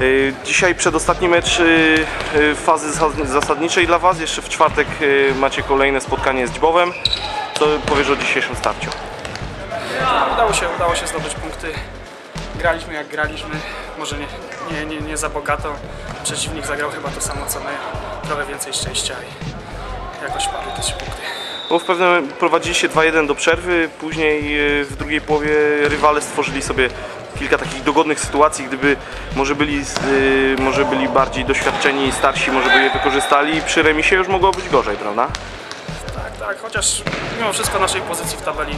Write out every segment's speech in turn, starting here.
Y, Dzisiaj przedostatni mecz y, y, fazy zas- zasadniczej dla Was. Jeszcze w czwartek macie kolejne spotkanie z Dźbowem. Co powiesz o dzisiejszym starciu? Udało się, udało się zdobyć punkty. Graliśmy jak graliśmy, może nie, nie, nie, nie za bogato. Przeciwnik zagrał chyba to samo co my, trochę więcej szczęścia i jakoś padły te trzy punkty. No, w pewnym prowadziliście 2-1 do przerwy, później w drugiej połowie rywale stworzyli sobie kilka takich dogodnych sytuacji, gdyby może byli, y, może byli bardziej doświadczeni i starsi, może by je wykorzystali. Przy remisie już mogło być gorzej, prawda? Tak, tak, chociaż mimo wszystko naszej pozycji w tabeli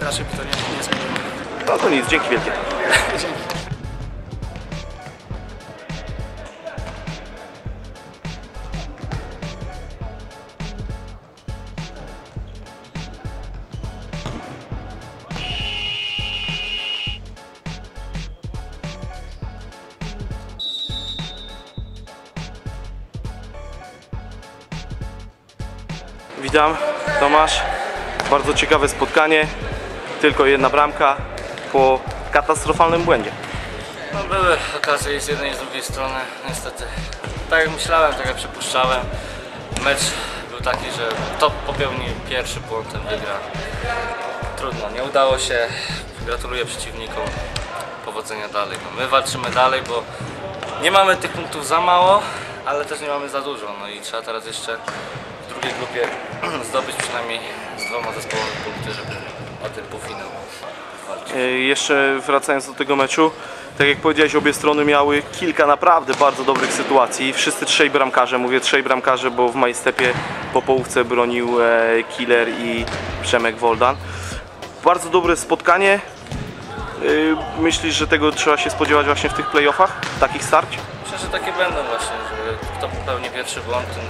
raczej by to nie, nie zmieniło. No to nic, dzięki wielkie. Dzięki. Witam, Tomasz. Bardzo ciekawe spotkanie. Tylko jedna bramka po katastrofalnym błędzie. No były okazje z jednej i z drugiej strony, niestety. Tak jak myślałem, tak jak przypuszczałem, mecz był taki, że kto popełni pierwszy błąd, ten wygra. Trudno, nie udało się. Gratuluję przeciwnikom. Powodzenia dalej. No, my walczymy dalej, bo nie mamy tych punktów za mało, ale też nie mamy za dużo. No i trzeba teraz jeszcze drugiej grupie zdobyć przynajmniej z dwoma zespołami punkty, żeby o ten półfinał walczyć. E, Jeszcze wracając do tego meczu, tak jak powiedziałeś, obie strony miały kilka naprawdę bardzo dobrych sytuacji. Wszyscy trzej bramkarze, mówię trzej bramkarze, bo w Majstepie po połówce bronił e, Killer i Przemek Woldan. Bardzo dobre spotkanie. E, Myślisz, że tego trzeba się spodziewać właśnie w tych playoffach? Takich starć? Myślę, że takie będą właśnie, że kto popełni pierwszy błąd, ten,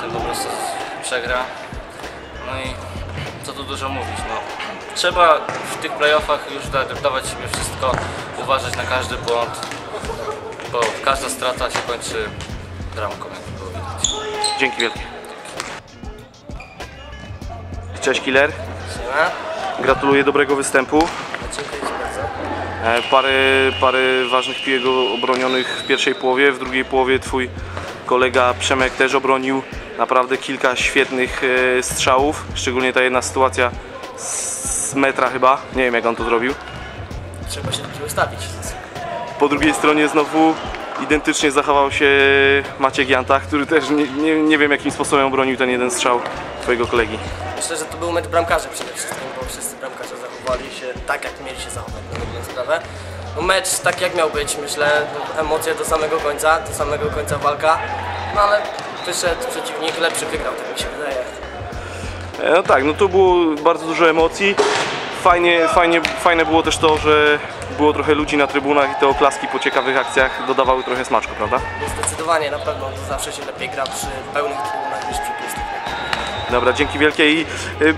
ten po prostu przegra. No i co tu dużo mówić, no. Trzeba w tych playoffach już da, dawać siebie wszystko, uważać na każdy błąd, bo każda strata się kończy bramką, jak było widać. Dzięki wielkie. Cześć Killer. Gratuluję dobrego występu. Dziękuję Ci bardzo. E, Parę, parę ważnych piłek obronionych w pierwszej połowie, w drugiej połowie twój kolega Przemek też obronił naprawdę kilka świetnych e, strzałów, szczególnie ta jedna sytuacja z metra chyba, nie wiem jak on to zrobił. Trzeba się dobrze ustawić. Po drugiej stronie znowu identycznie zachował się Maciek Janta, który też nie, nie, nie wiem jakim sposobem obronił ten jeden strzał twojego kolegi. Myślę, że to był mecz bramkarzy przede wszystkim, bo wszyscy bramkarze zachowali się tak, jak mieli się zachować na sprawę. No mecz tak jak miał być, myślę, emocje do samego końca, do samego końca walka, no ale wyszedł przeciwnik, lepszy wygrał, tak mi się wydaje. E, No tak, no tu było bardzo dużo emocji. Fajnie, fajnie, fajne było też to, że było trochę ludzi na trybunach i te oklaski po ciekawych akcjach dodawały trochę smaczku, prawda? Zdecydowanie na pewno to zawsze się lepiej gra przy pełnych trybunach niż przy pustych. Dobra, dzięki wielkie i y,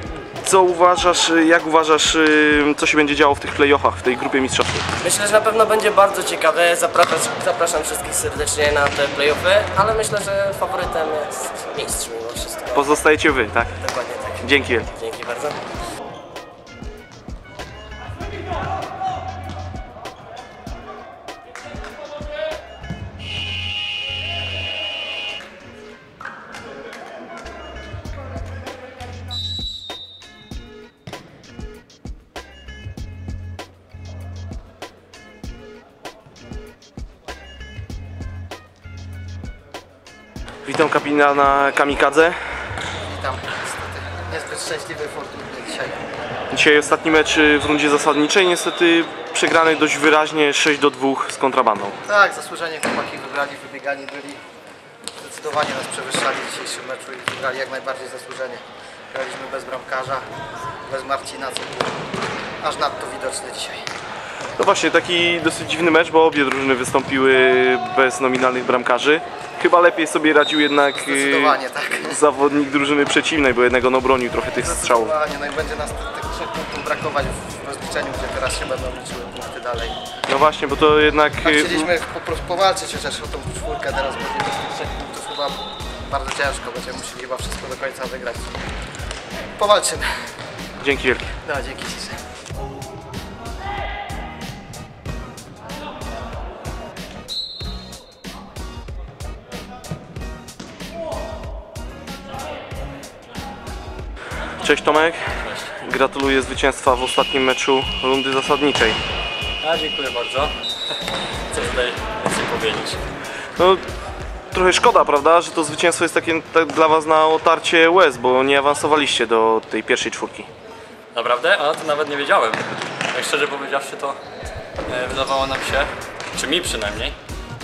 co uważasz, y, jak uważasz, y, co się będzie działo w tych playoffach, w tej grupie mistrzowskiej? Myślę, że na pewno będzie bardzo ciekawe, zapraszam, zapraszam wszystkich serdecznie na te playoffy, ale myślę, że faworytem jest mistrz mimo wszystko. Pozostajecie wy, tak? Dokładnie tak. Dzięki wielkie. Dzięki bardzo. Witam kapitana Kamikadze. Witam, niestety. Niezbyt szczęśliwy fortunny dzisiaj. Dzisiaj ostatni mecz y, w rundzie zasadniczej, niestety przegrany dość wyraźnie 6 do 2 z kontrabandą. Tak, zasłużenie chłopaki wybrali, wybiegani byli. Zdecydowanie nas przewyższali w dzisiejszym meczu i wygrali jak najbardziej zasłużenie. Graliśmy bez bramkarza, bez Marcina, co było aż nadto widoczne dzisiaj. No właśnie, taki dosyć dziwny mecz, bo obie drużyny wystąpiły bez nominalnych bramkarzy. Chyba lepiej sobie radził jednak y, tak. zawodnik drużyny przeciwnej, bo jednego no bronił trochę tych strzałów. No i będzie nas tych trzech punktów brakować w rozliczeniu, gdzie teraz się będą liczyły punkty dalej. No właśnie, bo to jednak Tak chcieliśmy po prostu powalczyć chociaż o tą czwórkę, teraz będzie tych trzech punktów chyba bardzo ciężko, będziemy musieli chyba wszystko do końca wygrać. Powalczymy. dzięki wielkie. No, dzięki Ci. Cześć Tomek, Cześć. gratuluję zwycięstwa w ostatnim meczu rundy zasadniczej. A, dziękuję bardzo. Co tutaj więcej powiedzieć? No, trochę szkoda, prawda, że to zwycięstwo jest takie tak dla Was na otarcie łez, bo nie awansowaliście do tej pierwszej czwórki. Naprawdę? A to nawet nie wiedziałem. Jak szczerze powiedziawszy, to e, wydawało nam się, czy mi przynajmniej,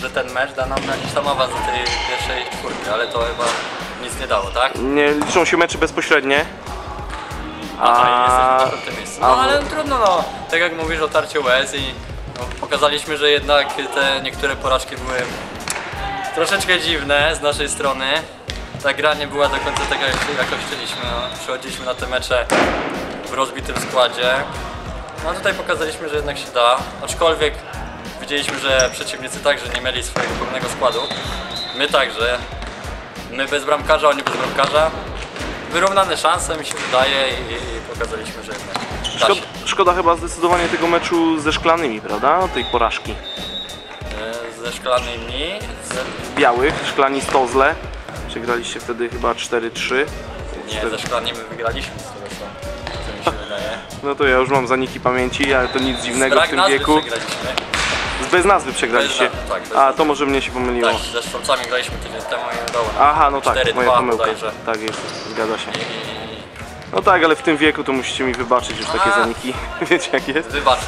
że ten mecz da nam jakiś tam awans do tej pierwszej czwórki, ale to chyba nic nie dało, tak? Nie liczą się mecze bezpośrednie. A, A- jesteśmy na miejscu. No a- ale trudno, no. Tak jak mówisz o tarciu łez i no, pokazaliśmy, że jednak te niektóre porażki były troszeczkę dziwne z naszej strony. Ta gra nie była do końca taka, jak, jak chcieliśmy. No. Przychodziliśmy na te mecze w rozbitym składzie. No a tutaj pokazaliśmy, że jednak się da. Aczkolwiek widzieliśmy, że przeciwnicy także nie mieli swojego pełnego składu. My także. My bez bramkarza, oni bez bramkarza. Wyrównane szanse mi się wydaje i, i pokazaliśmy, że jednak da Szkoda, się. szkoda chyba zdecydowanie tego meczu ze szklanymi, prawda? Tej porażki. E, Ze szklanymi, z, Białych, szklani Stozle. Przegraliście wtedy chyba 4-3. nie, ze szklanymi wygraliśmy z tego co, co mi się wydaje. No to ja już mam zaniki pamięci, ale to nic dziwnego w Brak tym nazwy wieku. przegraliśmy. Bez nazwy przegraliście. Bez nazwy, tak, bez A nazwy. to może mnie się pomyliło. Tak, ze Szwolcami graliśmy tydzień temu i udało nam Aha, no tak, 4-2 moja pomyłka. bodajże. Tak jest, zgadza się. No tak, ale w tym wieku to musicie mi wybaczyć już takie zaniki. Wiecie jak jest? wybacz.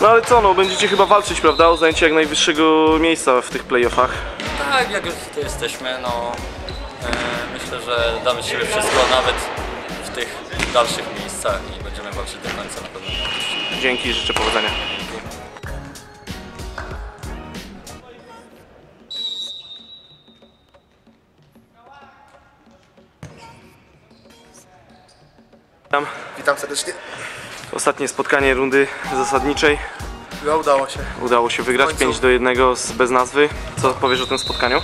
No ale co, no będziecie chyba walczyć, prawda? O zajęcie jak najwyższego miejsca w tych playoffach. Tak, jak już tutaj jesteśmy, no e, myślę, że damy z siebie wszystko, nawet w tych dalszych miejscach i będziemy walczyć do końca na pewno. Dzięki, życzę powodzenia. Witam serdecznie. ostatnie spotkanie rundy zasadniczej. No, udało się. Udało się wygrać W końcu. 5 do 1 z bez nazwy. Co powiesz o tym spotkaniu?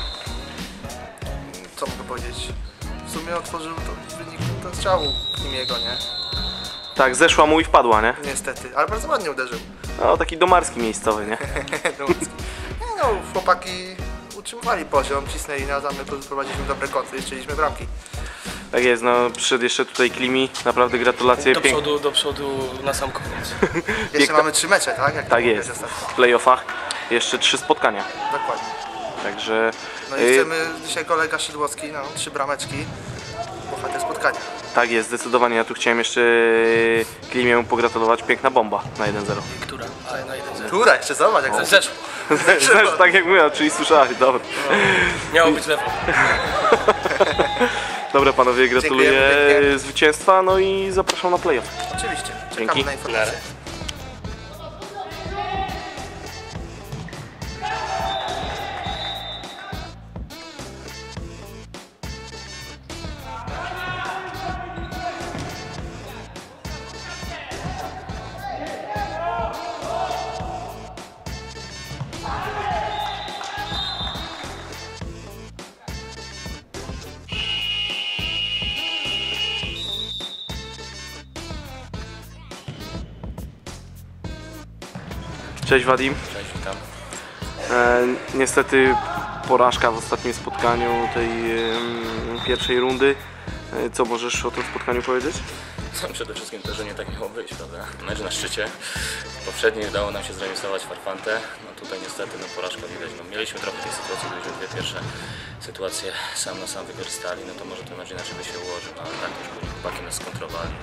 Co mogę powiedzieć? W sumie otworzył to wynik do strzału Nimiego, nie? Tak, zeszła mu i wpadła, nie? Niestety, ale bardzo ładnie uderzył. No taki domarski miejscowy, nie? Dołęcki. Nie no, chłopaki utrzymywali poziom, cisnęli nas, a my tu prowadziliśmy dobre koty i strzeliśmy bramki. Tak jest, no przyszedł jeszcze tutaj Klimi, naprawdę gratulacje. Do Pięk- przodu, do przodu na sam koniec. Jeszcze Piękna- mamy trzy mecze, tak? Jak Tak jest, w playoffach jeszcze trzy spotkania. Dokładnie. Także No i y, chcemy, dzisiaj kolega Szydłowski, no, trzy brameczki. Bohater spotkania. tak jest, zdecydowanie. Ja tu chciałem jeszcze y, Klimiemu pogratulować. Piękna bomba na 1-0. Która? Ale na 1-0. Która? Jeszcze zobacz, jak Zeszło. Znaczy, tak jak mówię, czyli słyszałeś, dobra. Miało być lewo. Dobra panowie, gratuluję Dziękujemy pięknie. zwycięstwa, no i zapraszam na playoff. Oczywiście. Czekamy Dzięki. na informacje. Cześć Wadim. Cześć, witam. E, niestety porażka w ostatnim spotkaniu tej pierwszej rundy. E, co możesz o tym spotkaniu powiedzieć? No, Przede wszystkim to, że nie tak miało być, prawda? Mecz na szczycie. Poprzedni udało nam się zremisować Farfantę. No tutaj niestety no, porażka widać. No, mieliśmy trochę tej sytuacji, gdybyśmy dwie pierwsze sytuacje sam na sam wykorzystali, no to może ten mecz inaczej by się ułożył. No, ale tak też później chłopaki nas skontrowali.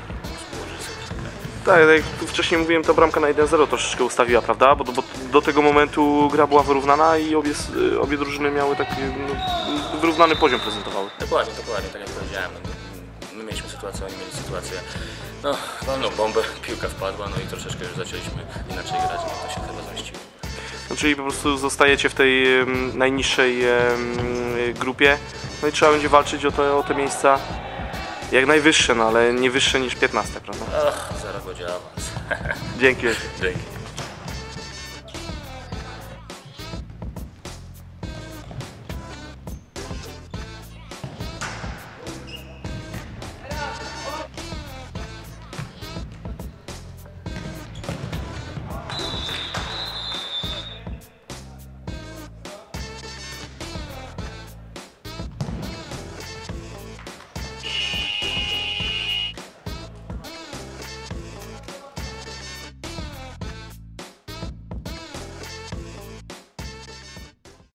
Ułożyli sobie. Tak, tak jak tu wcześniej mówiłem, ta bramka na 1-0 troszeczkę ustawiła, prawda? Bo, bo do tego momentu gra była wyrównana i obie, s- obie drużyny miały taki no, wyrównany poziom prezentowały. Dokładnie, dokładnie, tak jak powiedziałem. No, my mieliśmy sytuację, oni mieli sytuację. No, walną bombę, piłka wpadła, no i troszeczkę już zaczęliśmy inaczej grać, no to się chyba zmieściło. No, czyli po prostu zostajecie w tej najniższej grupie, no i trzeba będzie walczyć o te, o te miejsca jak najwyższe, no ale nie wyższe niż 15, prawda? Ach, awans. Dzięki. Dzięki.